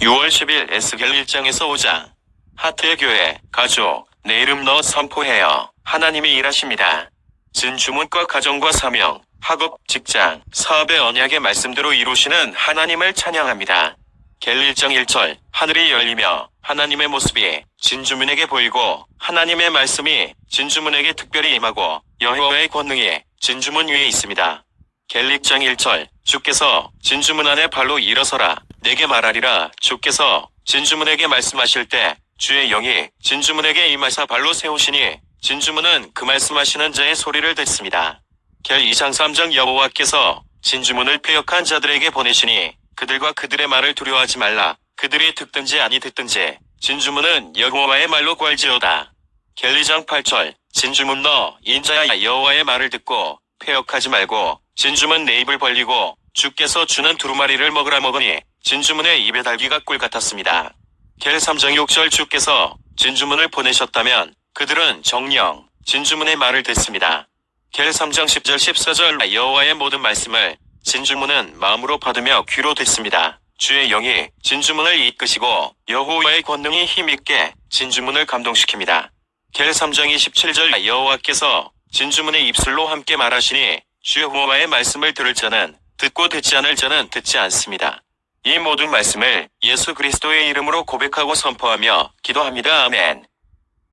6월 10일 에스겔 1장에서 5장. 하트의 교회, 가족, 내 이름 넣어 선포해요. 하나님이 일하십니다. 진 주문과 가정과 사명, 학업, 직장, 사업의 언약의 말씀대로 이루시는 하나님을 찬양합니다. 겔 1장 1절, 하늘이 열리며 하나님의 모습이 진주문에게 보이고 하나님의 말씀이 진주문에게 특별히 임하고 여호와의 권능이 진주문 위에 있습니다. 겔 1장 1절, 주께서 진주문 안에 발로 일어서라. 내게 말하리라. 주께서 진주문에게 말씀하실 때 주의 영이 진주문에게 임하사 발로 세우시니 진주문은 그 말씀하시는 자의 소리를 듣습니다. 겔 2장 3장 여호와께서 진주문을 폐역한 자들에게 보내시니 그들과 그들의 말을 두려워하지 말라. 그들이 듣든지 아니 듣든지 진주문은 여호와의 말로 괄지어다. 겔 2장 8절 진주문 너 인자야 여호와의 말을 듣고 폐역하지 말고 진주문 내 입을 벌리고 주께서 주는 두루마리를 먹으라 먹으니 진주문의 입에 달기가 꿀 같았습니다. 겔 3장 6절 주께서 진주문을 보내셨다면 그들은 정령 진주문의 말을 듣습니다. 겔 3장 10절 14절 여호와의 모든 말씀을 진주문은 마음으로 받으며 귀로 듣습니다. 주의 영이 진주문을 이끄시고 여호와의 권능이 힘있게 진주문을 감동시킵니다. 겔 3장 27절 여호와께서 진주문의 입술로 함께 말하시니 주 여호와의 말씀을 들을 자는 듣고 듣지 않을 자는 듣지 않습니다. 이 모든 말씀을 예수 그리스도의 이름으로 고백하고 선포하며 기도합니다. 아멘.